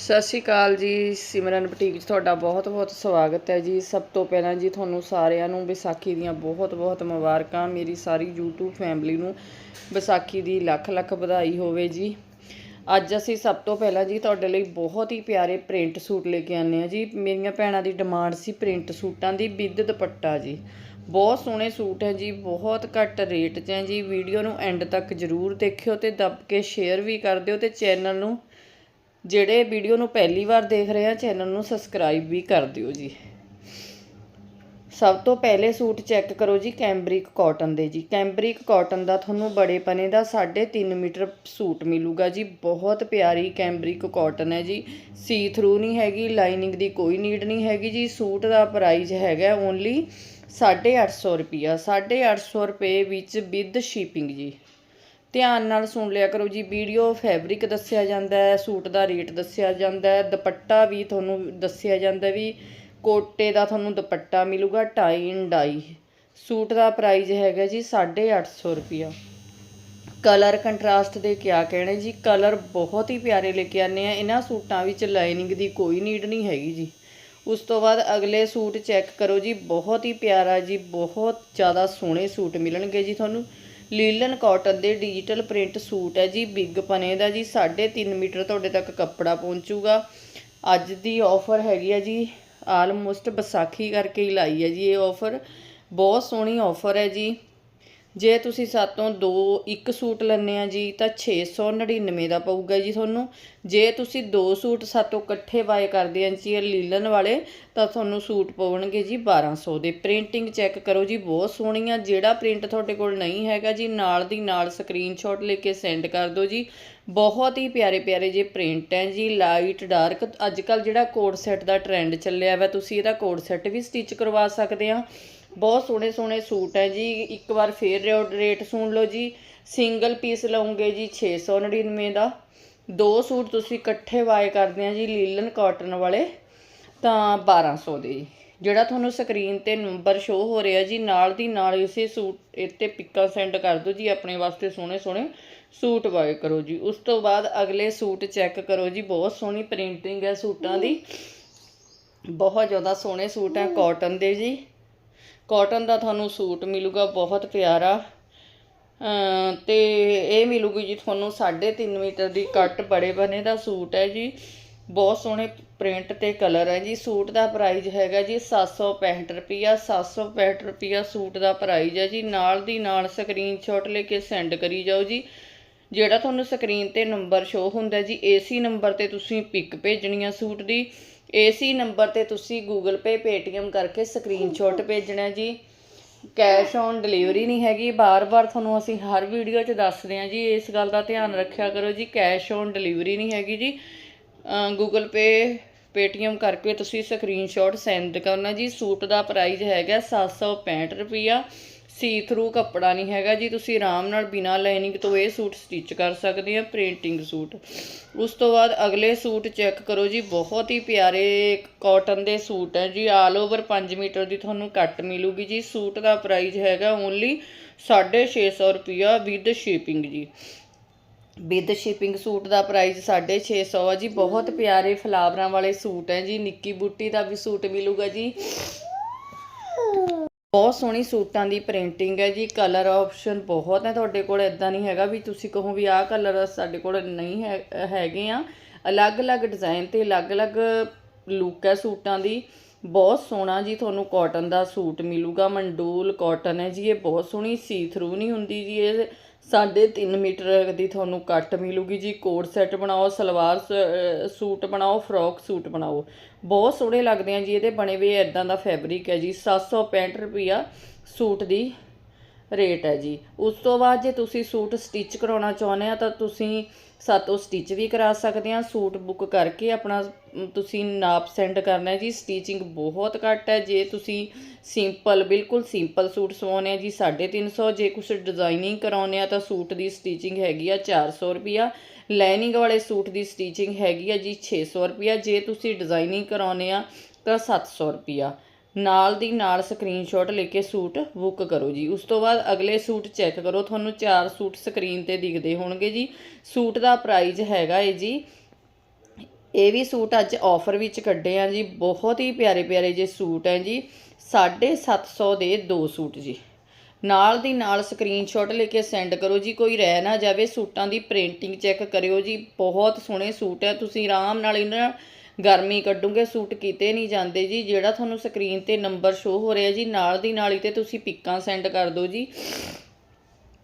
ਸਤਿ ਸ਼੍ਰੀ ਅਕਾਲ ਜੀ, ਸਿਮਰਨ ਬੁਟੀਕ 'ਚ ਤੁਹਾਡਾ ਬਹੁਤ-ਬਹੁਤ ਸਵਾਗਤ ਹੈ ਜੀ। ਸਭ ਤੋਂ ਪਹਿਲਾਂ ਜੀ ਤੁਹਾਨੂੰ ਸਾਰਿਆਂ ਨੂੰ ਵਿਸਾਖੀ ਦੀਆਂ ਬਹੁਤ-ਬਹੁਤ ਮੁਬਾਰਕਾਂ। ਮੇਰੀ ਸਾਰੀ YouTube ਫੈਮਿਲੀ ਨੂੰ ਵਿਸਾਖੀ ਦੀ ਲੱਖ-ਲੱਖ ਵਧਾਈ ਹੋਵੇ ਜੀ। ਅੱਜ ਅਸੀਂ ਸਭ ਤੋਂ ਪਹਿਲਾਂ ਜੀ ਤੁਹਾਡੇ ਲਈ ਬਹੁਤ ਹੀ ਪਿਆਰੇ ਪ੍ਰਿੰਟ ਸੂਟ ਲੈ ਕੇ ਆਨੇ ਆ ਜੀ। ਮੇਰੀਆਂ ਭੈਣਾਂ ਦੀ ਡਿਮਾਂਡ ਸੀ ਪ੍ਰਿੰਟ ਸੂਟਾਂ ਦੀ ਵਿਦ ਦੁਪੱਟਾ ਜੀ। ਬਹੁਤ ਸੋਹਣੇ ਸੂਟ ਹੈ ਜੀ, ਬਹੁਤ ਘੱਟ ਰੇਟ 'ਚ ਹੈ ਜੀ। ਵੀਡੀਓ ਨੂੰ ਐਂਡ ਤੱਕ ਜ਼ਰੂਰ ਦੇਖਿਓ ਤੇ ਦੱਬ ਕੇ ਸ਼ੇਅਰ ਵੀ ਕਰ ਦਿਓ ਤੇ ਚੈਨਲ ਨੂੰ ਜਿਹੜੇ ਵੀਡੀਓ ਨੂੰ ਪਹਿਲੀ ਵਾਰ ਦੇਖ ਰਹੇ ਆ ਚੈਨਲ ਨੂੰ ਸਬਸਕ੍ਰਾਈਬ ਵੀ ਕਰ ਦਿਓ ਜੀ। ਸਭ ਤੋਂ ਪਹਿਲੇ ਸੂਟ ਚੈੱਕ ਕਰੋ ਜੀ ਕੈਂਬਰਿਕ ਕਾਟਨ ਦੇ ਜੀ। ਕੈਂਬਰਿਕ ਕਾਟਨ ਦਾ ਤੁਹਾਨੂੰ ਬੜੇ ਪਨੇ ਦਾ 3.5 ਮੀਟਰ ਸੂਟ ਮਿਲੂਗਾ ਜੀ। ਬਹੁਤ ਪਿਆਰੀ ਕੈਂਬਰਿਕ ਕਾਟਨ ਹੈ ਜੀ। ਸੀ ਥਰੂ ਨਹੀਂ ਹੈਗੀ ਲਾਈਨਿੰਗ ਦੀ ਕੋਈ ਨੀਡ ਨਹੀਂ ਹੈਗੀ ਜੀ। ਸੂਟ ਦਾ ਪ੍ਰਾਈਸ ਹੈਗਾ ਓਨਲੀ 850 ਰੁਪਿਆ 850 ਰੁਪਏ ਵਿੱਚ ਵਿਦ ਸ਼ਿਪਿੰਗ ਜੀ। ਧਿਆਨ ਨਾਲ ਸੁਣ ਲਿਆ ਕਰੋ ਜੀ, ਵੀਡੀਓ ਫੈਬਰਿਕ ਦੱਸਿਆ ਜਾਂਦਾ ਹੈ, ਸੂਟ ਦਾ ਰੇਟ ਦੱਸਿਆ ਜਾਂਦਾ ਹੈ, ਦੁਪੱਟਾ ਵੀ ਤੁਹਾਨੂੰ ਦੱਸਿਆ ਜਾਂਦਾ ਵੀ ਕੋਟੇ ਦਾ ਤੁਹਾਨੂੰ ਦੁਪੱਟਾ ਮਿਲੂਗਾ ਟਾਈ ਇਨ ਡਾਈ ਸੂਟ ਦਾ ਪ੍ਰਾਈਸ ਹੈਗਾ ਜੀ 850 ਰੁਪਿਆ ਕਲਰ ਕੰਟਰਾਸਟ ਦੇ ਕਿਆ ਕਹਿਣੇ ਜੀ ਕਲਰ ਬਹੁਤ ਹੀ ਪਿਆਰੇ ਲੈ ਕੇ ਆਨੇ ਆ ਇਹਨਾਂ ਸੂਟਾਂ ਵਿੱਚ ਲਾਈਨਿੰਗ ਦੀ ਕੋਈ ਨੀਡ ਨਹੀਂ ਹੈਗੀ ਜੀ। ਉਸ ਤੋਂ ਬਾਅਦ ਅਗਲੇ ਸੂਟ ਚੈੱਕ ਕਰੋ ਜੀ, ਬਹੁਤ ਹੀ ਪਿਆਰਾ ਜੀ, ਬਹੁਤ ਜ਼ਿਆਦਾ ਸੋਹਣੇ ਸੂਟ ਮਿਲਣਗੇ ਜੀ ਤੁਹਾਨੂੰ। ਲੀਲਨ ਕਾਟਨ ਦੇ ਡਿਜੀਟਲ ਪ੍ਰਿੰਟ ਸੂਟ ਹੈ ਜੀ, ਬਿਗ ਪਨੇ ਦਾ ਜੀ 3.5 ਮੀਟਰ ਤੁਹਾਡੇ ਤੱਕ ਕੱਪੜਾ ਪਹੁੰਚੂਗਾ। ਅੱਜ ਦੀ ਆਫਰ ਹੈਗੀ ਹੈ ਜੀ, ਆਲਮੋਸਟ ਵਿਸਾਖੀ ਕਰਕੇ ਹੀ ਲਾਈ ਹੈ ਜੀ ਇਹ ਆਫਰ ਬਹੁਤ ਸੋਹਣੀ ਆਫਰ ਹੈ ਜੀ। ਜੇ ਤੁਸੀਂ ਸਾਤੋਂ ਦੋ, ਇੱਕ ਸੂਟ ਲੈਣੇ ਆ ਜੀ, ਤਾਂ 699 ਦਾ ਪਊਗਾ ਜੀ ਤੁਹਾਨੂੰ। ਜੇ ਤੁਸੀਂ ਦੋ ਸੂਟ ਸਾਤੋਂ ਇਕੱਠੇ ਬਾਏ ਕਰਦੇ ਆ ਜੀ ਲੀਲਨ ਵਾਲੇ, ਤਾਂ ਤੁਹਾਨੂੰ ਸੂਟ ਪਵਣਗੇ ਜੀ 1200 ਦੇ। ਪ੍ਰਿੰਟਿੰਗ ਚੈੱਕ ਕਰੋ ਜੀ, ਬਹੁਤ ਸੋਹਣੀ ਆ ਜਿਹੜਾ ਪ੍ਰਿੰਟ ਤੁਹਾਡੇ ਕੋਲ ਨਹੀਂ ਹੈਗਾ ਜੀ, ਨਾਲ ਦੀ ਨਾਲ ਸਕਰੀਨਸ਼ਾਟ ਲੈ ਕੇ ਸੈਂਡ ਕਰ ਦਿਓ ਜੀ। ਬਹੁਤ ਹੀ ਪਿਆਰੇ ਪਿਆਰੇ ਜੇ ਪ੍ਰਿੰਟ ਹੈ ਜੀ ਲਾਈਟ ਡਾਰਕ ਅੱਜ ਕੱਲ ਜਿਹੜਾ ਕੋਡ ਸੈੱਟ ਦਾ ਟ੍ਰੈਂਡ ਚੱਲਿਆ ਵਾ, ਤੁਸੀਂ ਇਹਦਾ ਕੋਡ ਸੈੱਟ ਵੀ ਸਟਿਚ ਕਰਵਾ ਸਕਦੇ ਆ। ਬਹੁਤ ਸੋਹਣੇ ਸੋਹਣੇ ਸੂਟ ਹੈ ਜੀ। ਇੱਕ ਵਾਰ ਫੇਰ ਰੇਟ ਸੁਣ ਲਓ ਜੀ। ਸਿੰਗਲ ਪੀਸ ਲਓਗੇ ਜੀ 699 ਦਾ। ਦੋ ਸੂਟ ਤੁਸੀਂ ਇਕੱਠੇ ਬਾਏ ਕਰਦੇ ਆ ਜੀ ਲੀਲਨ ਕਾਟਨ ਵਾਲੇ, ਤਾਂ 1200 ਦੇ। ਜੀ ਜਿਹੜਾ ਤੁਹਾਨੂੰ ਸਕਰੀਨ ਤੇ ਨੰਬਰ ਸ਼ੋ ਹੋ ਰਿਹਾ ਜੀ, ਨਾਲ ਦੀ ਨਾਲ ਇਸੇ ਸੂਟ ਇੱਥੇ ਪਿੱਕਾਂ ਸੈਂਡ ਕਰ ਦਿਓ ਜੀ, ਆਪਣੇ ਵਾਸਤੇ ਸੋਹਣੇ ਸੋਹਣੇ ਸੂਟ ਬਾਏ ਕਰੋ ਜੀ। ਉਸ ਤੋਂ ਬਾਅਦ ਅਗਲੇ ਸੂਟ ਚੈੱਕ ਕਰੋ ਜੀ, ਬਹੁਤ ਸੋਹਣੀ ਪ੍ਰਿੰਟਿੰਗ ਹੈ ਸੂਟਾਂ ਦੀ। ਬਹੁਤ ਜ਼ਿਆਦਾ ਸੋਹਣੇ ਸੂਟ ਹੈ ਕਾਟਨ ਦੇ ਜੀ। ਕਾਟਨ ਦਾ ਤੁਹਾਨੂੰ ਸੂਟ ਮਿਲੂਗਾ, ਬਹੁਤ ਪਿਆਰਾ। ਤੇ ਇਹ ਮਿਲੂਗੀ ਜੀ ਤੁਹਾਨੂੰ 3.5 ਮੀਟਰ ਦੀ ਕੱਟ ਬੜੇ ਬਨੇ ਦਾ ਸੂਟ ਹੈ ਜੀ। ਬਹੁਤ ਸੋਹਣੇ ਪ੍ਰਿੰਟ ਤੇ ਕਲਰ ਹੈ ਜੀ। ਸੂਟ ਦਾ ਪ੍ਰਾਈਸ ਹੈਗਾ ਜੀ 765 ਰੁਪਿਆ 765 ਰੁਪਿਆ ਸੂਟ ਦਾ ਪ੍ਰਾਈਸ ਹੈ ਜੀ। ਨਾਲ ਦੀ ਨਾਲ ਸਕਰੀਨਸ਼ਾਟ ਲੈ ਕੇ ਸੈਂਡ ਕਰੀ ਜਾਓ ਜੀ। ਜਿਹੜਾ ਤੁਹਾਨੂੰ ਸਕਰੀਨ ਤੇ ਨੰਬਰ ਸ਼ੋ ਹੁੰਦਾ ਜੀ ਏਸੀ ਨੰਬਰ ਤੇ ਤੁਸੀਂ ਪਿਕ ਭੇਜਣੀ ਆ ਸੂਟ ਦੀ। ਏਸੀ ਨੰਬਰ ਤੇ ਤੁਸੀਂ Google Pay, Paytm ਕਰਕੇ ਸਕਰੀਨਸ਼ਾਟ ਭੇਜਣਾ ਜੀ। ਕੈਸ਼ ਔਨ ਡਿਲੀਵਰੀ ਨਹੀਂ ਹੈਗੀ। ਬਾਰ-ਬਾਰ ਤੁਹਾਨੂੰ ਅਸੀਂ ਹਰ ਵੀਡੀਓ 'ਚ ਦੱਸਦੇ ਹਾਂ ਜੀ, ਇਸ ਗੱਲ ਦਾ ਧਿਆਨ ਰੱਖਿਆ ਕਰੋ ਜੀ। ਕੈਸ਼ ਔਨ ਡਿਲੀਵਰੀ ਨਹੀਂ ਹੈਗੀ ਜੀ। Google Pay, Paytm ਕਰਕੇ ਤੁਸੀਂ ਸਕਰੀਨਸ਼ਾਟ ਸੈਂਡ ਕਰਨਾ ਜੀ। ਸੂਟ ਦਾ ਪ੍ਰਾਈਸ ਹੈਗਾ 765 ਰੁਪਿਆ ਸੀ ਥਰੂ ਕੱਪੜਾ ਨਹੀਂ ਹੈਗਾ ਜੀ, ਤੁਸੀਂ ਆਰਾਮ ਨਾਲ ਬਿਨਾ ਲਾਈਨਿੰਗ ਤੋਂ ਇਹ ਸੂਟ ਸਟਿਚ ਕਰ ਸਕਦੇ ਆ ਪ੍ਰਿੰਟਿੰਗ ਸੂਟ। ਉਸ ਤੋਂ ਬਾਅਦ ਅਗਲੇ ਸੂਟ ਚੈੱਕ ਕਰੋ ਜੀ, ਬਹੁਤ ਹੀ ਪਿਆਰੇ ਕਾਟਨ ਦੇ ਸੂਟ ਹੈ ਜੀ ਆਲ ਓਵਰ 5 ਮੀਟਰ ਦੀ ਤੁਹਾਨੂੰ ਕੱਟ ਮਿਲੂਗੀ ਜੀ। ਸੂਟ ਦਾ ਪ੍ਰਾਈਸ ਹੈਗਾ ਓਨਲੀ 650 ਰੁਪਿਆ ਵਿਦ ਸ਼ਿਪਿੰਗ ਜੀ। ਵਿਦ ਸ਼ਿਪਿੰਗ ਸੂਟ ਦਾ ਪ੍ਰਾਈਸ 650 ਆ ਜੀ, ਬਹੁਤ ਪਿਆਰੇ ਫਲਾਵਰਾਂ ਵਾਲੇ ਸੂਟ ਹੈ ਜੀ, ਨਿੱਕੀ ਬੂਟੀ ਦਾ ਵੀ ਸੂਟ ਮਿਲੂਗਾ ਜੀ। ਬਹੁਤ ਸੋਹਣੀ ਸੂਟਾਂ ਦੀ ਪ੍ਰਿੰਟਿੰਗ ਹੈ ਜੀ ਕਲਰ ਆਪਸ਼ਨ ਬਹੁਤ ਹੈ ਤੁਹਾਡੇ ਕੋਲ ਇਦਾਂ ਨਹੀਂ ਹੈਗਾ ਵੀ ਤੁਸੀਂ ਕਹੋ ਵੀ ਆਹ ਕਲਰ ਸਾਡੇ ਕੋਲ ਨਹੀਂ ਹੈ, ਹੈਗੇ ਆ। ਅਲੱਗ-ਅਲੱਗ ਡਿਜ਼ਾਈਨ ਤੇ ਅਲੱਗ-ਅਲੱਗ ਲੁੱਕ ਹੈ ਸੂਟਾਂ ਦੀ। ਬਹੁਤ ਸੋਹਣਾ ਜੀ ਤੁਹਾਨੂੰ ਕਾਟਨ ਦਾ ਸੂਟ ਮਿਲੂਗਾ, ਮੰਡੂਲ ਕਾਟਨ ਹੈ ਜੀ, ਇਹ ਬਹੁਤ ਸੋਹਣੀ ਸੀ ਥਰੂ ਨਹੀਂ ਹੁੰਦੀ ਜੀ, ਇਹ 3.5 ਮੀਟਰ ਦੀ ਤੁਹਾਨੂੰ ਕੱਟ ਮਿਲੂਗੀ ਜੀ। ਕੋਟ ਸੈੱਟ ਬਣਾਓ, ਸਲਵਾਰ ਸੂਟ ਬਣਾਓ, ਫਰੋਕ ਸੂਟ ਬਣਾਓ। ਬਹੁਤ ਸੋਹਣੇ ਲੱਗਦੇ ਆ ਜੀ, ਇਹਦੇ ਬਣੇ ਹੋਏ ਇਦਾਂ ਦਾ ਫੈਬਰਿਕ ਹੈ ਜੀ। 765 ਰੁਪਿਆ ਸੂਟ ਦੀ ਰੇਟ ਹੈ ਜੀ। ਉਸ ਤੋਂ ਬਾਅਦ ਜੇ ਤੁਸੀਂ ਸੂਟ ਸਟਿਚ ਕਰਾਉਣਾ ਚਾਹੁੰਦੇ ਆ ਤਾਂ ਤੁਸੀਂ ਸਾਤੋਂ ਸਟਿਚ ਵੀ ਕਰਾ ਸਕਦੇ ਆ ਸੂਟ ਬੁੱਕ ਕਰਕੇ ਆਪਣਾ ਤੁਸੀਂ ਨਾਪ ਸੈਂਡ ਕਰਨਾ ਜੀ। ਸਟੀਚਿੰਗ ਬਹੁਤ ਘੱਟ ਹੈ। ਜੇ ਤੁਸੀਂ ਸਿੰਪਲ ਬਿਲਕੁਲ ਸਿੰਪਲ ਸੂਟ ਸਵਾਉਣੇ ਆ ਜੀ 350 ਜੇ ਕੁਝ ਡਿਜ਼ਾਈਨਿੰਗ ਕਰਾਉਣੇ ਆ ਤਾਂ ਸੂਟ ਦੀ ਸਟੀਚਿੰਗ ਹੈਗੀ ਆ 400 ਰੁਪਿਆ ਲਾਈਨਿੰਗ ਵਾਲੇ ਸੂਟ ਦੀ ਸਟੀਚਿੰਗ ਹੈਗੀ ਆ ਜੀ 600 ਰੁਪਿਆ ਜੇ ਤੁਸੀਂ ਡਿਜ਼ਾਈਨਿੰਗ ਕਰਾਉਣੇ ਆ ਤਾਂ 700 ਰੁਪਿਆ ਨਾਲ ਦੀ ਨਾਲ ਸਕਰੀਨਸ਼ਾਟ ਲੈ ਕੇ ਸੂਟ ਬੁੱਕ ਕਰੋ ਜੀ। ਉਸ ਤੋਂ ਬਾਅਦ ਅਗਲੇ ਸੂਟ ਚੈੱਕ ਕਰੋ। ਤੁਹਾਨੂੰ ਚਾਰ ਸੂਟ ਸਕਰੀਨ ਤੇ ਦਿਖਦੇ ਹੋਣਗੇ ਜੀ। ਸੂਟ ਦਾ ਪ੍ਰਾਈਸ ਹੈਗਾ ਏ ਜੀ। ਇਹ ਵੀ ਸੂਟ ਅੱਜ ਆਫਰ ਵਿੱਚ ਕੱਢੇ ਆ ਜੀ। ਬਹੁਤ ਹੀ ਪਿਆਰੇ ਪਿਆਰੇ ਜੇ ਸੂਟ ਹੈ ਜੀ। 750 ਦੇ ਦੋ ਸੂਟ ਜੀ। ਨਾਲ ਦੀ ਨਾਲ ਸਕਰੀਨਸ਼ਾਟ ਲੈ ਕੇ ਸੈਂਡ ਕਰੋ ਜੀ। ਕੋਈ ਰਹਿ ਨਾ ਜਾਵੇ। ਸੂਟਾਂ ਦੀ ਪ੍ਰਿੰਟਿੰਗ ਚੈੱਕ ਕਰਿਓ ਜੀ। ਬਹੁਤ ਸੋਹਣੇ ਸੂਟ ਹੈ ਤੁਸੀਂ ਆਰਾਮ ਨਾਲ ਇਹਨਾਂ ਗਰਮੀ ਕੱਢੂਗੇ, ਸੂਟ ਕਿਤੇ ਨਹੀਂ ਜਾਂਦੇ ਜੀ। ਜਿਹੜਾ ਤੁਹਾਨੂੰ ਸਕਰੀਨ ਤੇ ਨੰਬਰ ਸ਼ੋ ਹੋ ਰਿਹਾ ਜੀ, ਨਾਲ ਦੀ ਨਾਲ ਹੀ ਤੇ ਤੁਸੀਂ ਪਿੱਕਾਂ ਸੈਂਡ ਕਰ ਦਿਓ ਜੀ।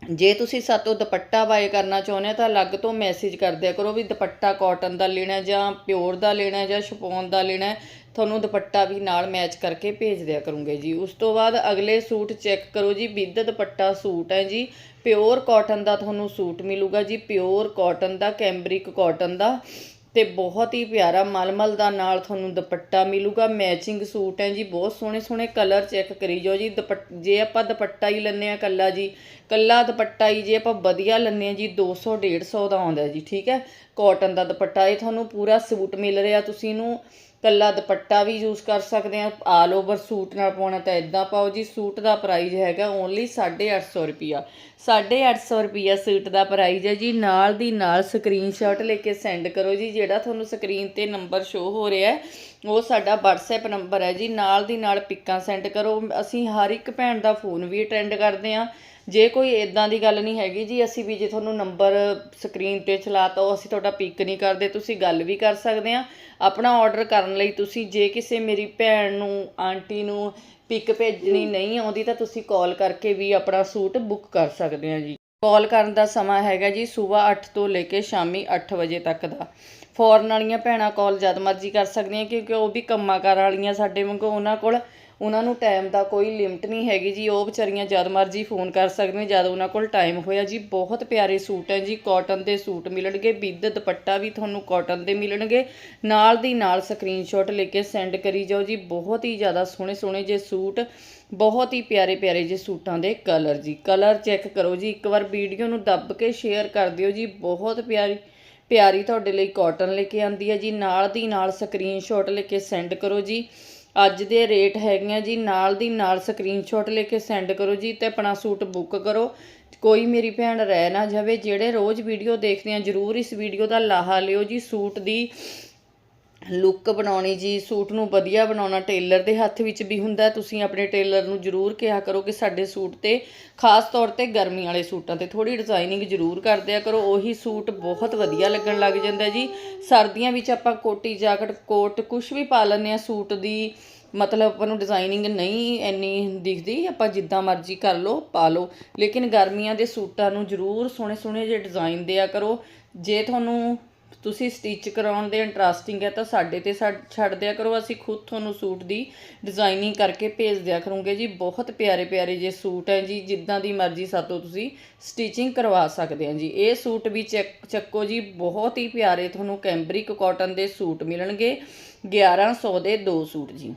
ਜੇ ਤੁਸੀਂ ਸਾਤੋਂ ਦੁਪੱਟਾ ਬਾਏ ਕਰਨਾ ਚਾਹੁੰਦੇ ਹੋ, ਤਾਂ ਅਲੱਗ ਤੋਂ ਮੈਸੇਜ ਕਰ ਦਿਆ ਕਰੋ ਵੀ ਦੁਪੱਟਾ ਕਾਟਨ ਦਾ ਲੈਣਾ ਜਾਂ ਪਿਓਰ ਦਾ ਲੈਣਾ ਜਾਂ ਸ਼ਿਫੋਨ ਦਾ ਲੈਣਾ ਤੁਹਾਨੂੰ ਦੁਪੱਟਾ ਵੀ ਨਾਲ ਮੈਚ ਕਰਕੇ ਭੇਜ ਦਿਆ ਕਰੂੰਗੇ ਜੀ। ਉਸ ਤੋਂ ਬਾਅਦ ਅਗਲੇ ਸੂਟ ਚੈੱਕ ਕਰੋ ਜੀ, ਵਿਦ ਦੁਪੱਟਾ ਸੂਟ ਹੈ ਜੀ। ਪਿਓਰ ਕਾਟਨ ਦਾ ਤੁਹਾਨੂੰ ਸੂਟ ਮਿਲੂਗਾ ਜੀ। ਪਿਓਰ ਕਾਟਨ ਦਾ ਕੈਂਬਰਿਕ ਕਾਟਨ ਦਾ। ਤੇ ਬਹੁਤ ਹੀ ਪਿਆਰਾ ਮਲਮਲ ਦਾ ਨਾਲ ਤੁਹਾਨੂੰ ਦੁਪੱਟਾ ਮਿਲੂਗਾ। ਮੈਚਿੰਗ ਸੂਟ ਹੈ ਜੀ, ਬਹੁਤ ਸੋਹਣੇ ਸੋਹਣੇ ਕਲਰ ਚੈੱਕ ਕਰੀ ਜਾਓ ਜੀ। ਦੁਪੱਟ, ਜੇ ਆਪਾਂ ਦੁਪੱਟਾ ਹੀ ਲੈਂਦੇ ਆ ਕੱਲਾ ਜੀ, ਕੱਲਾ ਦੁਪੱਟਾ ਹੀ ਜੇ ਆਪਾਂ ਵਧੀਆ ਲੈਂਦੇ ਆ ਜੀ 200 150 ਦਾ ਆਉਂਦਾ ਜੀ, ਠੀਕ ਹੈ? ਕਾਟਨ ਦਾ ਦੁਪੱਟਾ, ਇਹ ਤੁਹਾਨੂੰ ਪੂਰਾ ਸੂਟ ਮਿਲ ਰਿਹਾ, ਤੁਸੀਂ ਇਹਨੂੰ ਕੱਲਾ ਦੁਪੱਟਾ ਵੀ ਯੂਜ਼ ਕਰ ਸਕਦੇ ਆ ਆਲ ਓਵਰ ਸੂਟ ਨਾਲ ਪਾਉਣਾ ਤਾਂ ਇਦਾਂ ਪਾਓ ਜੀ, ਸੂਟ ਦਾ ਪ੍ਰਾਈਸ ਹੈਗਾ ਓਨਲੀ 850 ਰੁਪਿਆ 850 ਰੁਪਿਆ ਸੂਟ ਦਾ ਪ੍ਰਾਈਸ ਹੈ ਜੀ, ਨਾਲ ਦੀ ਨਾਲ ਸਕਰੀਨਸ਼ਾਟ ਲੈ ਕੇ ਸੈਂਡ ਕਰੋ ਜੀ, ਜਿਹੜਾ ਤੁਹਾਨੂੰ ਸਕਰੀਨ ਤੇ ਨੰਬਰ ਸ਼ੋ ਹੋ ਰਿਹਾ ਹੈ, ਉਹ ਸਾਡਾ WhatsApp ਨੰਬਰ ਹੈ ਜੀ, ਨਾਲ ਦੀ ਨਾਲ ਪਿੱਕਾਂ ਸੈਂਡ ਕਰੋ, ਅਸੀਂ ਹਰ ਇੱਕ ਭੈਣ ਦਾ ਫੋਨ ਵੀ ਅਟੈਂਡ ਕਰਦੇ ਆ ਜੇ ਕੋਈ ਇਦਾਂ ਦੀ ਗੱਲ ਨਹੀਂ ਹੈਗੀ ਜੀ, ਅਸੀਂ ਵੀ ਜੇ ਤੁਹਾਨੂੰ ਨੰਬਰ ਸਕਰੀਨ ਤੇ ਚਲਾਤਾ, ਉਹ ਅਸੀਂ ਤੁਹਾਡਾ ਪਿਕ ਨਹੀਂ ਕਰਦੇ, ਤੁਸੀਂ ਗੱਲ ਵੀ ਕਰ ਸਕਦੇ ਆ। ਆਪਣਾ ਆਰਡਰ ਕਰਨ ਲਈ ਤੁਸੀਂ ਜੇ ਕਿਸੇ ਮੇਰੀ ਭੈਣ ਨੂੰ, ਆਂਟੀ ਨੂੰ ਪਿਕ ਭੇਜਣੀ ਨਹੀਂ ਆਉਂਦੀ, ਤਾਂ ਤੁਸੀਂ ਕਾਲ ਕਰਕੇ ਵੀ ਆਪਣਾ ਸੂਟ ਬੁੱਕ ਕਰ ਸਕਦੇ ਆ ਜੀ। ਕਾਲ ਕਰਨ ਦਾ ਸਮਾਂ ਹੈਗਾ ਜੀ ਸਵੇਰ 8 ਤੋਂ ਲੈ ਕੇ ਸ਼ਾਮੀ 8 ਵਜੇ ਤੱਕ ਦਾ। ਫੋਰਨ ਵਾਲੀਆਂ ਭੈਣਾਂ ਕਾਲ ਜਦ ਮਰਜ਼ੀ ਕਰ ਸਕਦੀਆਂ, ਕਿਉਂਕਿ ਉਹ ਵੀ ਕੰਮਾਂ ਕਾਰ ਵਾਲੀਆਂ ਸਾਡੇ ਵਾਂਗੂ ਉਹਨਾਂ ਕੋਲ। ਉਹਨਾਂ ਨੂੰ ਟਾਈਮ ਦਾ ਕੋਈ ਲਿਮਟ ਨਹੀਂ ਹੈਗੀ ਜੀ। ਉਹ ਵਿਚਾਰੀਆਂ ਜਦ ਮਰਜ਼ੀ ਫੋਨ ਕਰ ਸਕਦੀਆਂ, ਜਦ ਉਹਨਾਂ ਕੋਲ ਟਾਈਮ ਹੋਇਆ ਜੀ। ਬਹੁਤ ਪਿਆਰੇ ਸੂਟ ਹੈ ਜੀ। ਕਾਟਨ ਦੇ ਸੂਟ ਮਿਲਣਗੇ। ਵਿਦ ਦੁਪੱਟਾ ਵੀ ਤੁਹਾਨੂੰ ਕਾਟਨ ਦੇ ਮਿਲਣਗੇ। ਨਾਲ ਦੀ ਨਾਲ ਸਕਰੀਨਸ਼ਾਟ ਲੈ ਕੇ ਸੈਂਡ ਕਰੀ ਜਾਓ ਜੀ। ਬਹੁਤ ਹੀ ਜ਼ਿਆਦਾ ਸੋਹਣੇ ਸੋਹਣੇ ਜੇ ਸੂਟ, ਬਹੁਤ ਹੀ ਪਿਆਰੇ ਪਿਆਰੇ ਜੇ ਸੂਟਾਂ ਦੇ ਕਲਰ ਜੀ। ਕਲਰ ਚੈੱਕ ਕਰੋ ਜੀ। ਇੱਕ ਵਾਰ ਵੀਡੀਓ ਨੂੰ ਦੱਬ ਕੇ ਸ਼ੇਅਰ ਕਰ ਦਿਓ ਜੀ। ਬਹੁਤ ਪਿਆਰੀ ਪਿਆਰੀ ਤੁਹਾਡੇ ਲਈ ਕਾਟਨ ਲੈ ਕੇ ਆਂਦੀ ਹੈ ਜੀ। ਨਾਲ ਦੀ ਨਾਲ ਸਕਰੀਨਸ਼ਾਟ ਲੈ ਕੇ ਸੈਂਡ ਕਰੋ ਜੀ। ਅੱਜ ਦੇ ਰੇਟ ਹੈਗੀਆਂ ਜੀ, ਨਾਲ ਦੀ ਨਾਲ ਸਕਰੀਨਸ਼ਾਟ ਲੈ ਕੇ ਸੈਂਡ ਕਰੋ ਜੀ ਤੇ ਆਪਣਾ ਸੂਟ ਬੁੱਕ ਕਰੋ। ਕੋਈ ਮੇਰੀ ਭੈਣ ਰਹਿ ਨਾ ਜਾਵੇ, ਜਿਹੜੇ ਰੋਜ਼ ਵੀਡੀਓ ਦੇਖਦੇ ਆ, ਜਰੂਰ ਇਸ ਵੀਡੀਓ ਦਾ ਲਾਹਾ ਲਿਓ ਜੀ, ਸੂਟ ਦੀ ਲੁੱਕ ਬਣਾਉਣੀ ਜੀ, ਸੂਟ ਨੂੰ ਵਧੀਆ ਬਣਾਉਣਾ, ਟੇਲਰ ਦੇ ਹੱਥ ਵਿੱਚ ਵੀ ਹੁੰਦਾ ਤੁਸੀਂ ਆਪਣੇ ਟੇਲਰ ਨੂੰ ਜਰੂਰ ਕਿਹਾ ਕਰੋ ਕਿ ਸਾਡੇ ਸੂਟ ਤੇ, ਖਾਸ ਤੌਰ ਤੇ ਗਰਮੀ ਵਾਲੇ ਸੂਟਾਂ ਤੇ ਥੋੜੀ ਡਿਜ਼ਾਈਨਿੰਗ ਜਰੂਰ ਕਰ ਦਿਆ ਕਰੋ, ਉਹੀ ਸੂਟ ਬਹੁਤ ਵਧੀਆ ਲੱਗਣ ਲੱਗ ਜਾਂਦਾ ਜੀ। ਸਰਦੀਆਂ ਵਿੱਚ ਆਪਾਂ ਕੋਟੀ ਜਾਕਟ, ਕੋਟ ਕੁਝ ਵੀ ਪਾ ਲੈਂਦੇ ਆ ਸੂਟ ਦੀ ਮਤਲਬ ਆਪਾਂ ਨੂੰ ਡਿਜ਼ਾਈਨਿੰਗ ਨਹੀਂ ਇੰਨੀ ਦਿਖਦੀ, ਆਪਾਂ ਜਿੱਦਾਂ ਮਰਜ਼ੀ ਕਰ ਲਓ, ਪਾ ਲਓ। ਲੇਕਿਨ ਗਰਮੀਆਂ ਦੇ ਸੂਟਾਂ ਨੂੰ ਜਰੂਰ ਸੋਹਣੇ ਸੋਹਣੇ ਜਿਹੇ ਡਿਜ਼ਾਈਨ ਦਿਆ ਕਰੋ, ਜੇ ਤੁਹਾਨੂੰ ਤੁਸੀਂ ਸਟਿਚ ਕਰਾਉਣ ਦੇ ਇੰਟਰਸਟਿੰਗ ਹੈ ਤਾਂ ਸਾਡੇ ਤੇ ਛੱਡ ਛੱਡ ਦਿਆ ਕਰੋ, ਅਸੀਂ ਖੁਦ ਤੁਹਾਨੂੰ ਸੂਟ ਦੀ ਡਿਜ਼ਾਈਨਿੰਗ ਕਰਕੇ ਭੇਜ ਦਿਆ ਕਰੂੰਗੇ ਜੀ। ਬਹੁਤ ਪਿਆਰੇ ਪਿਆਰੇ ਜੇ ਸੂਟ ਹੈ ਜੀ, ਜਿੱਦਾਂ ਦੀ ਮਰਜ਼ੀ ਸਾਤੋਂ ਤੁਸੀਂ ਸਟਿਚਿੰਗ ਕਰਵਾ ਸਕਦੇ ਆ ਜੀ। ਇਹ ਸੂਟ ਵੀ ਚੈੱਕ ਚੱਕੋ ਜੀ, ਬਹੁਤ ਹੀ ਪਿਆਰੇ ਤੁਹਾਨੂੰ ਕੈਂਬਰਿਕ ਕਾਟਨ ਦੇ ਸੂਟ ਮਿਲਣਗੇ। 1100 ਦੇ ਦੋ ਸੂਟ ਜੀ।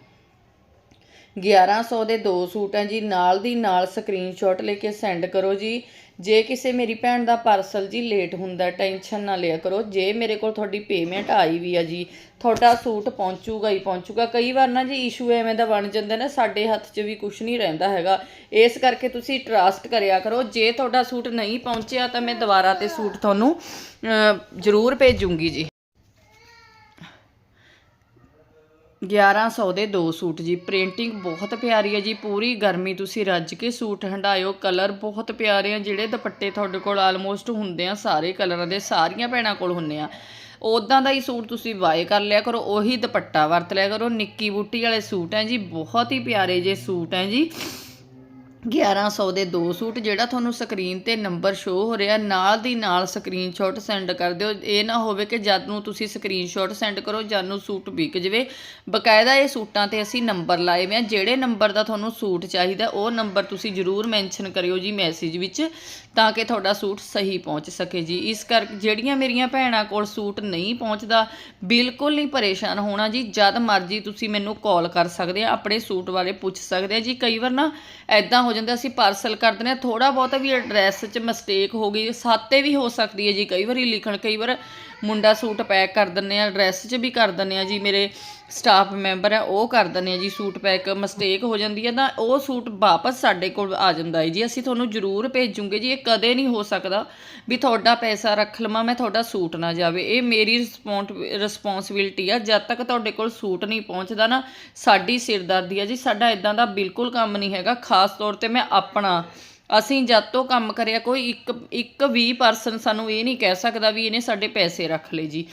1100 ਦੇ ਦੋ ਸੂਟ ਹੈ ਜੀ। ਨਾਲ ਦੀ ਨਾਲ ਸਕਰੀਨਸ਼ਾਟ ਲੈ ਕੇ ਸੈਂਡ ਕਰੋ ਜੀ। ਜੇ ਕਿਸੇ ਮੇਰੀ ਭੈਣ ਦਾ ਪਾਰਸਲ ਜੀ ਲੇਟ ਹੁੰਦਾ ਟੈਨਸ਼ਨ ਨਾ ਲਿਆ ਕਰੋ। ਜੇ ਮੇਰੇ ਕੋਲ ਤੁਹਾਡੀ ਪੇਮੈਂਟ ਆਈ ਵੀ ਆ ਜੀ, ਤੁਹਾਡਾ ਸੂਟ ਪਹੁੰਚੂਗਾ ਹੀ ਪਹੁੰਚੂਗਾ। ਕਈ ਵਾਰ ਨਾ ਜੀ ਇਸ਼ੂ ਐਵੇਂ ਦਾ ਬਣ ਜਾਂਦਾ ਨਾ, ਸਾਡੇ ਹੱਥ 'ਚ ਵੀ ਕੁਝ ਨਹੀਂ ਰਹਿੰਦਾ ਹੈਗਾ। ਇਸ ਕਰਕੇ ਤੁਸੀਂ ਟਰਸਟ ਕਰਿਆ ਕਰੋ। ਜੇ ਤੁਹਾਡਾ ਸੂਟ ਨਹੀਂ ਪਹੁੰਚਿਆ ਤਾਂ ਮੈਂ ਦੁਬਾਰਾ ਤੇ ਸੂਟ ਤੁਹਾਨੂੰ ਜ਼ਰੂਰ ਭੇਜੂੰਗੀ ਜੀ। 1100 ਦੇ ਦੋ ਸੂਟ ਜੀ। ਪ੍ਰਿੰਟਿੰਗ ਬਹੁਤ ਪਿਆਰੀ ਹੈ ਜੀ। ਪੂਰੀ ਗਰਮੀ ਤੁਸੀਂ ਰੱਜ ਕੇ ਸੂਟ ਹੰਡਾਇਓ ਕਲਰ ਬਹੁਤ ਪਿਆਰੇ ਆ। ਜਿਹੜੇ ਦੁਪੱਟੇ ਤੁਹਾਡੇ ਕੋਲ ਆਲਮੋਸਟ ਹੁੰਦੇ ਆ, ਸਾਰੇ ਕਲਰਾਂ ਦੇ, ਸਾਰੀਆਂ ਭੈਣਾਂ ਕੋਲ ਹੁੰਦੇ ਆ। ਉਦਾਂ ਦਾ ਹੀ ਸੂਟ ਤੁਸੀਂ ਬਾਏ ਕਰ ਲਿਆ ਕਰੋ। ਉਹੀ ਦੁਪੱਟਾ ਵਰਤ ਲਿਆ ਕਰੋ। ਨਿੱਕੀ ਬੂਟੀ ਵਾਲੇ ਸੂਟ ਹੈ ਜੀ। ਬਹੁਤ ਹੀ ਪਿਆਰੇ ਜੇ ਸੂਟ ਹੈ ਜੀ। 1100 ਦੇ ਦੋ ਸੂਟ, ਜਿਹੜਾ ਤੁਹਾਨੂੰ ਸਕਰੀਨ ਤੇ ਨੰਬਰ ਸ਼ੋ ਹੋ ਰਿਹਾ, ਨਾਲ ਦੀ ਨਾਲ ਸਕਰੀਨਸ਼ਾਟ ਸੈਂਡ ਕਰ ਦਿਓ। ਇਹ ਨਾ ਹੋਵੇ ਕਿ ਜਦ ਨੂੰ ਤੁਸੀਂ ਸਕਰੀਨਸ਼ਾਟ ਸੈਂਡ ਕਰੋ, ਜਦ ਨੂੰ ਸੂਟ ਵਿਕ ਜਵੇ। ਬਕਾਇਦਾ ਇਹ ਸੂਟਾਂ ਤੇ ਅਸੀਂ ਨੰਬਰ ਲਾਏ ਹੋਏ ਆ। ਜਿਹੜੇ ਨੰਬਰ ਦਾ ਤੁਹਾਨੂੰ ਸੂਟ ਚਾਹੀਦਾ, ਉਹ ਨੰਬਰ ਤੁਸੀਂ ਜਰੂਰ ਮੈਂਸ਼ਨ ਕਰਿਓ ਜੀ ਮੈਸੇਜ ਵਿੱਚ। ਤਾਂ ਕਿ ਤੁਹਾਡਾ ਸੂਟ ਸਹੀ ਪਹੁੰਚ ਸਕੇ ਜੀ। ਇਸ ਕਰ ਜਿਹੜੀਆਂ ਮੇਰੀਆਂ ਭੈਣਾਂ ਕੋਲ ਸੂਟ ਨਹੀਂ ਪਹੁੰਚਦਾ, ਬਿਲਕੁਲ ਨਹੀਂ ਪਰੇਸ਼ਾਨ ਹੋਣਾ ਜੀ। ਜਦ ਮਰਜ਼ੀ ਤੁਸੀਂ ਮੈਨੂੰ ਕਾਲ ਕਰ ਸਕਦੇ ਆ, ਆਪਣੇ ਸੂਟ ਬਾਰੇ ਪੁੱਛ ਸਕਦੇ ਆ ਜੀ। ਕਈ ਵਾਰ ਨਾ ਐਦਾਂ ਹੋ ਜਾਂਦਾ, ਅਸੀਂ ਪਾਰਸਲ ਕਰ ਦਿੰਦੇ ਆ ਥੋੜਾ ਬਹੁਤਾ ਵੀ ਐਡਰੈਸ 'ਚ ਮਿਸਟੇਕ ਹੋ ਗਈ, ਸਾਤੇ ਵੀ ਹੋ ਸਕਦੀ ਹੈ ਜੀ। ਕਈ ਵਾਰੀ ਲਿਖਣ, ਕਈ ਵਾਰ ਮੁੰਡਾ ਸੂਟ ਪੈਕ ਕਰ ਦਿੰਦੇ ਆ ਡਰੈਸ 'ਚ ਵੀ ਕਰ ਦਿੰਦੇ ਆ ਜੀ। ਮੇਰੇ ਸਟਾਫ ਮੈਂਬਰ ਹੈ, ਉਹ ਕਰ ਦਿੰਦੇ ਆ ਜੀ, ਸੂਟ ਪੈਕ ਮਿਸਟੇਕ ਹੋ ਜਾਂਦੀ ਹੈ, ਤਾਂ ਉਹ ਸੂਟ ਵਾਪਸ ਸਾਡੇ ਕੋਲ ਆ ਜਾਂਦਾ ਹੈ ਜੀ। ਅਸੀਂ ਤੁਹਾਨੂੰ ਜ਼ਰੂਰ ਭੇਜੂਗੇ ਜੀ, ਇਹ ਕਦੇ ਨਹੀਂ ਹੋ ਸਕਦਾ ਵੀ ਤੁਹਾਡਾ ਪੈਸਾ ਰੱਖ ਲਵਾਂ, ਮੈਂ ਤੁਹਾਡਾ ਸੂਟ ਨਾ ਜਾਵੇ। ਇਹ ਮੇਰੀ ਰਿਸਪੌਂਸਿਬਿਲਟੀ ਆ, ਜਦ ਤੱਕ ਤੁਹਾਡੇ ਕੋਲ ਸੂਟ ਨਹੀਂ ਪਹੁੰਚਦਾ ਨਾ, ਸਾਡੀ ਸਿਰਦਰਦੀ ਆ ਜੀ। ਸਾਡਾ ਇਦਾਂ ਦਾ ਬਿਲਕੁਲ ਕੰਮ ਨਹੀਂ ਹੈਗਾ, ਖਾਸ ਤੌਰ ਤੇ ਮੈਂ ਆਪਣਾ। ਅਸੀਂ ਜਦ ਤੋਂ ਕੰਮ ਕਰਿਆ, ਕੋਈ ਇੱਕ ਇੱਕ ਵੀ ਪਰਸਨ ਸਾਨੂੰ ਇਹ ਨਹੀਂ ਕਹਿ ਸਕਦਾ ਵੀ ਇਹਨੇ ਸਾਡੇ ਪੈਸੇ ਰੱਖ ਲਏ ਜੀ।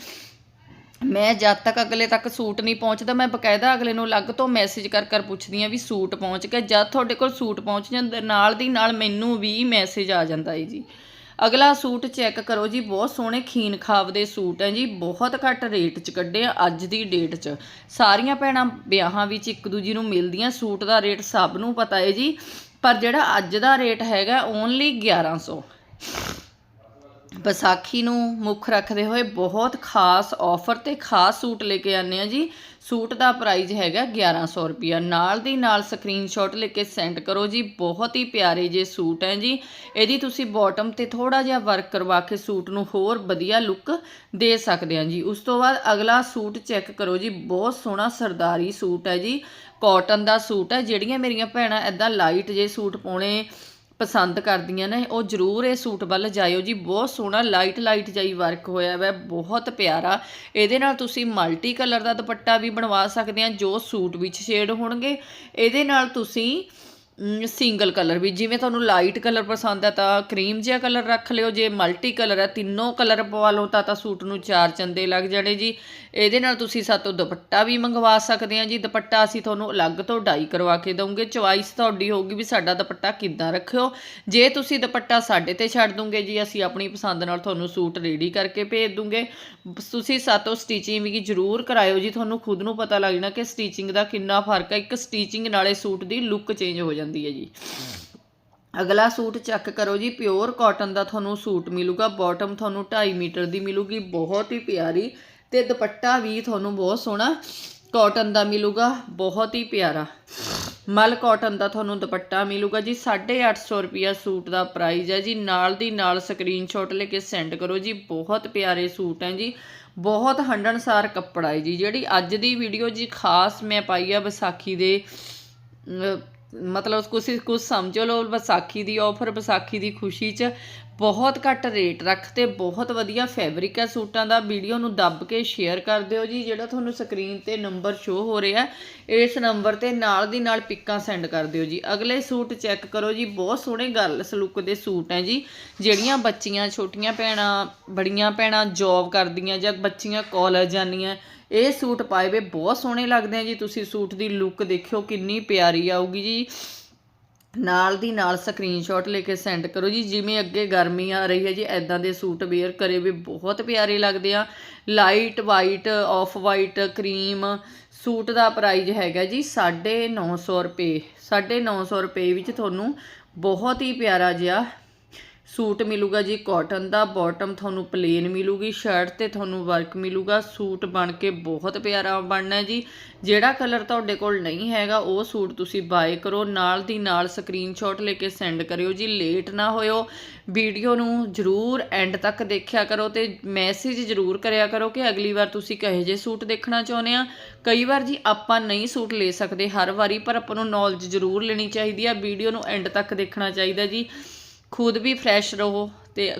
ਮੈਂ ਜਦ ਤੱਕ ਅਗਲੇ ਤੱਕ ਸੂਟ ਨਹੀਂ ਪਹੁੰਚਦਾ, ਮੈਂ ਬਕਾਇਦਾ ਅਗਲੇ ਨੂੰ ਅਲੱਗ ਤੋਂ ਮੈਸੇਜ ਕਰ ਕਰ ਪੁੱਛਦੀ ਹਾਂ ਵੀ ਸੂਟ ਪਹੁੰਚ ਗਿਆ। ਜਦ ਤੁਹਾਡੇ ਕੋਲ ਸੂਟ ਪਹੁੰਚ ਜਾਂਦਾ, ਨਾਲ ਦੀ ਨਾਲ ਮੈਨੂੰ ਵੀ ਮੈਸੇਜ ਆ ਜਾਂਦਾ ਹੈ ਜੀ। ਅਗਲਾ ਸੂਟ ਚੈੱਕ ਕਰੋ ਜੀ, ਬਹੁਤ ਸੋਹਣੇ ਖੀਨ ਖਾਬ ਦੇ ਸੂਟ ਹੈ ਜੀ, ਬਹੁਤ ਘੱਟ ਰੇਟ 'ਚ ਕੱਢੇ ਆ, ਅੱਜ ਦੀ ਡੇਟ 'ਚ। ਸਾਰੀਆਂ ਭੈਣਾਂ ਵਿਆਹਾਂ ਵਿੱਚ ਇੱਕ ਦੂਜੀ ਨੂੰ ਮਿਲਦੀਆਂ, ਸੂਟ ਦਾ ਰੇਟ ਸਭ ਨੂੰ ਪਤਾ ਹੈ ਜੀ, ਪਰ ਜਿਹੜਾ ਅੱਜ ਦਾ ਰੇਟ ਹੈਗਾ ਓਨਲੀ 1100 ਵਿਸਾਖੀ ਨੂੰ ਮੁੱਖ ਰੱਖਦੇ ਹੋਏ ਬਹੁਤ ਖਾਸ ਆਫਰ ਤੇ ਖਾਸ ਸੂਟ ਲੈ ਕੇ ਆਨੇ ਆ ਜੀ। ਸੂਟ ਦਾ ਪ੍ਰਾਈਸ ਹੈਗਾ 1100 ਰੁਪਿਆ ਨਾਲ ਦੀ ਨਾਲ ਸਕਰੀਨਸ਼ਾਟ ਲੈ ਕੇ ਸੈਂਡ ਕਰੋ ਜੀ। ਬਹੁਤ ਹੀ ਪਿਆਰੇ ਜੇ ਸੂਟ ਹੈ ਜੀ। ਇਹਦੀ ਤੁਸੀਂ ਬਾਟਮ ਤੇ ਥੋੜਾ ਜਿਹਾ ਵਰਕ ਕਰਵਾ ਕੇ ਸੂਟ ਨੂੰ ਹੋਰ ਵਧੀਆ ਲੁੱਕ ਦੇ ਸਕਦੇ ਆ ਜੀ। ਉਸ ਤੋਂ ਬਾਅਦ ਅਗਲਾ ਸੂਟ ਚੈੱਕ ਕਰੋ ਜੀ। ਬਹੁਤ ਸੋਹਣਾ ਸਰਦਾਰੀ ਸੂਟ ਹੈ ਜੀ। ਕਾਟਨ ਦਾ ਸੂਟ ਹੈ। ਜਿਹੜੀਆਂ ਮੇਰੀਆਂ ਭੈਣਾਂ ਐਦਾਂ ਲਾਈਟ ਜੇ ਸੂਟ ਪਾਉਣੇ ਪਸੰਦ ਕਰਦੀਆਂ ਨੇ, ਉਹ ਜ਼ਰੂਰ ਇਹ ਸੂਟ ਵੱਲ ਜਾਇਓ ਜੀ। ਬਹੁਤ ਸੋਹਣਾ ਲਾਈਟ ਲਾਈਟ ਜਾਈ ਵਰਕ ਹੋਇਆ ਵੈ, ਬਹੁਤ ਪਿਆਰਾ। ਇਹਦੇ ਨਾਲ ਤੁਸੀਂ ਮਲਟੀ ਕਲਰ ਦਾ ਦੁਪੱਟਾ ਵੀ ਬਣਵਾ ਸਕਦੇ ਆ, ਜੋ ਸੂਟ ਵਿੱਚ ਸ਼ੇਡ ਹੋਣਗੇ। ਇਹਦੇ ਨਾਲ ਤੁਸੀਂ ਸਿੰਗਲ ਕਲਰ ਵੀ, ਜਿਵੇਂ ਤੁਹਾਨੂੰ ਲਾਈਟ ਕਲਰ ਪਸੰਦ ਹੈ ਤਾਂ ਕਰੀਮ ਜਿਹਾ ਕਲਰ ਰੱਖ ਲਿਓ। ਜੇ ਮਲਟੀ ਕਲਰ ਹੈ ਤਿੰਨੋਂ ਕਲਰ ਪਵਾ ਲਓ ਤਾਂ ਤਾਂ ਸੂਟ ਨੂੰ ਚਾਰ ਚੰਦੇ ਲੱਗ ਜਾਣੇ ਜੀ। ਇਹਦੇ ਨਾਲ ਤੁਸੀਂ ਸਾਤੋਂ ਦੁਪੱਟਾ ਵੀ ਮੰਗਵਾ ਸਕਦੇ ਆ ਜੀ। ਦੁਪੱਟਾ ਅਸੀਂ ਤੁਹਾਨੂੰ ਅਲੱਗ ਤੋਂ ਡਾਈ ਕਰਵਾ ਕੇ ਦਵਾਂਗੇ ਚੁਆਇਸ ਤੁਹਾਡੀ ਹੋਊਗੀ ਵੀ ਸਾਡਾ ਦੁਪੱਟਾ ਕਿੱਦਾਂ ਰੱਖਿਓ। ਜੇ ਤੁਸੀਂ ਦੁਪੱਟਾ ਸਾਡੇ ਤੇ ਛੱਡ ਦੋਗੇ ਜੀ, ਅਸੀਂ ਆਪਣੀ ਪਸੰਦ ਨਾਲ ਤੁਹਾਨੂੰ ਸੂਟ ਰੈਡੀ ਕਰਕੇ ਭੇਜ ਦੂੰਗੇ ਤੁਸੀਂ ਸਾਤੋਂ ਸਟਿਚਿੰਗ ਵੀ ਜ਼ਰੂਰ ਕਰਾਇਓ ਜੀ। ਤੁਹਾਨੂੰ ਖੁਦ ਨੂੰ ਪਤਾ ਲੱਗ ਜਾਣਾ ਕਿ ਸਟਿਚਿੰਗ ਦਾ ਕਿੰਨਾ ਫ਼ਰਕ ਹੈ। ਇੱਕ ਸਟਿਚਿੰਗ ਨਾਲੇ ਸੂਟ ਦੀ ਲੁੱਕ ਚੇਂਜ ਹੋ ਜਾਂਦੀ ਹੈ ਜੀ। ਅਗਲਾ ਸੂਟ ਚੈੱਕ ਕਰੋ ਜੀ। ਪਿਓਰ ਕਾਟਨ ਦਾ ਤੁਹਾਨੂੰ ਸੂਟ ਮਿਲੂਗਾ। ਬਾਟਮ ਤੁਹਾਨੂੰ 2.5 ਮੀਟਰ ਦੀ ਮਿਲੂਗੀ। ਬਹੁਤ ਹੀ ਪਿਆਰੀ ਤੇ ਦੁਪੱਟਾ ਵੀ ਤੁਹਾਨੂੰ ਬਹੁਤ ਸੋਹਣਾ ਕਾਟਨ ਦਾ ਮਿਲੂਗਾ, ਬਹੁਤ ਹੀ ਪਿਆਰਾ। ਮਲ ਕਾਟਨ ਦਾ ਤੁਹਾਨੂੰ ਦੁਪੱਟਾ ਮਿਲੂਗਾ ਜੀ 850 ਰੁਪਿਆ ਸੂਟ ਦਾ ਪ੍ਰਾਈਸ ਹੈ ਜੀ। ਨਾਲ ਦੀ ਨਾਲ ਸਕਰੀਨਸ਼ਾਟ ਲੈ ਕੇ ਸੈਂਡ ਕਰੋ ਜੀ, ਬਹੁਤ ਪਿਆਰੇ ਸੂਟ ਹੈ ਜੀ। ਬਹੁਤ ਹੰਡਣਸਾਰ ਕੱਪੜਾ ਹੈ ਜੀ, ਜਿਹੜੀ ਅੱਜ ਦੀ ਵੀਡੀਓ ਜੀ, ਖਾਸ ਮੈਂ ਪਾਈ ਆ ਵਿਸਾਖੀ ਦੇ ਮਤਲਬ ਕੁਛ ਕੁਛ ਸਮਝ ਲਓ, ਵਿਸਾਖੀ ਦੀ ਆਫਰ ਵਿਸਾਖੀ ਦੀ ਖੁਸ਼ੀ 'ਚ ਬਹੁਤ ਘੱਟ ਰੇਟ ਰੱਖ ਤੇ ਬਹੁਤ ਵਧੀਆ ਫੈਬਰਿਕ ਹੈ ਸੂਟਾਂ ਦਾ, ਵੀਡੀਓ ਨੂੰ ਦੱਬ ਕੇ ਸ਼ੇਅਰ ਕਰ ਦਿਓ ਜੀ, ਜਿਹੜਾ ਤੁਹਾਨੂੰ ਸਕਰੀਨ ਤੇ ਨੰਬਰ ਸ਼ੋ ਹੋ ਰਿਹਾ, ਇਸ ਨੰਬਰ ਤੇ ਨਾਲ ਦੀ ਨਾਲ ਪਿੱਕਾਂ ਸੈਂਡ ਕਰ ਦਿਓ ਜੀ। ਅਗਲੇ ਸੂਟ ਚੈੱਕ ਕਰੋ ਜੀ, ਬਹੁਤ ਸੋਹਣੇ ਗਰਲਸ ਲੁੱਕ ਦੇ ਸੂਟ ਹੈ ਜੀ, ਜਿਹੜੀਆਂ ਬੱਚੀਆਂ, ਛੋਟੀਆਂ ਭੈਣਾਂ, ਬੜੀਆਂ ਭੈਣਾਂ ਜੌਬ ਕਰਦੀਆਂ ਜਾਂ ਬੱਚੀਆਂ ਕਾਲਜ ਜਾਂਦੀਆਂ ਇਹ ਸੂਟ ਪਾਏ ਵੇ, ਬਹੁਤ ਸੋਹਣੇ ਲੱਗਦੇ ਆ ਜੀ। ਤੁਸੀਂ ਸੂਟ ਦੀ ਲੁੱਕ ਦੇਖਿਓ, ਕਿੰਨੀ ਪਿਆਰੀ ਆਊਗੀ ਜੀ। ਨਾਲ ਦੀ ਨਾਲ ਸਕਰੀਨਸ਼ਾਟ ਲੈ ਕੇ ਸੈਂਡ ਕਰੋ ਜੀ। ਜਿਵੇਂ ਅੱਗੇ ਗਰਮੀ ਆ ਰਹੀ ਹੈ ਜੀ ਐਦਾਂ ਦੇ ਸੂਟ ਵੇਅਰ ਕਰੇ ਵੀ, ਬਹੁਤ ਪਿਆਰੇ ਲੱਗਦੇ ਆ। Light white off white cream suit ਦਾ ਪ੍ਰਾਈਸ ਹੈਗਾ ਜੀ 950 ਰੁਪਏ। 950 ਰੁਪਏ ਵਿੱਚ ਤੁਹਾਨੂੰ ਬਹੁਤ ਹੀ ਪਿਆਰਾ ਜਿਹਾ ਸੂਟ ਮਿਲੂਗਾ ਜੀ ਕਾਟਨ ਦਾ ਬਾਟਮ ਤੁਹਾਨੂੰ ਪਲੇਨ ਮਿਲੂਗੀ ਸ਼ਰਟ ਤੇ ਤੁਹਾਨੂੰ ਵਰਕ ਮਿਲੂਗਾ, ਸੂਟ ਬਣ ਕੇ ਬਹੁਤ ਪਿਆਰਾ ਬਣਨਾ ਜੀ। ਜਿਹੜਾ ਕਲਰ ਤੁਹਾਡੇ ਕੋਲ ਨਹੀਂ ਹੈਗਾ, ਉਹ ਸੂਟ ਤੁਸੀਂ ਬਾਏ ਕਰੋ, ਨਾਲ ਦੀ ਨਾਲ ਸਕਰੀਨਸ਼ਾਟ ਲੈ ਕੇ ਸੈਂਡ ਕਰਿਓ ਜੀ ਲੇਟ ਨਾ ਹੋਇਓ। ਵੀਡੀਓ ਨੂੰ ਜਰੂਰ ਐਂਡ ਤੱਕ ਦੇਖਿਆ ਕਰੋ ਤੇ ਮੈਸੇਜ ਜਰੂਰ ਕਰਿਆ ਕਰੋ ਕਿ ਅਗਲੀ ਵਾਰ ਤੁਸੀਂ ਕਹੇ ਜੇ ਸੂਟ ਦੇਖਣਾ ਚਾਹੁੰਦੇ ਆ। ਕਈ ਵਾਰ ਜੀ ਆਪਾਂ ਨਹੀਂ ਸੂਟ ਲੈ ਸਕਦੇ ਹਰ ਵਾਰੀ, ਪਰ ਆਪਾਂ ਨੂੰ ਨੌਲੇਜ ਜਰੂਰ ਲੈਣੀ ਚਾਹੀਦੀ ਆ, ਵੀਡੀਓ ਨੂੰ ਐਂਡ ਤੱਕ ਦੇਖਣਾ ਚਾਹੀਦਾ ਜੀ। ਖੁਦ ਵੀ ਫਰੈਸ਼ ਰਹੋ ਅਤੇ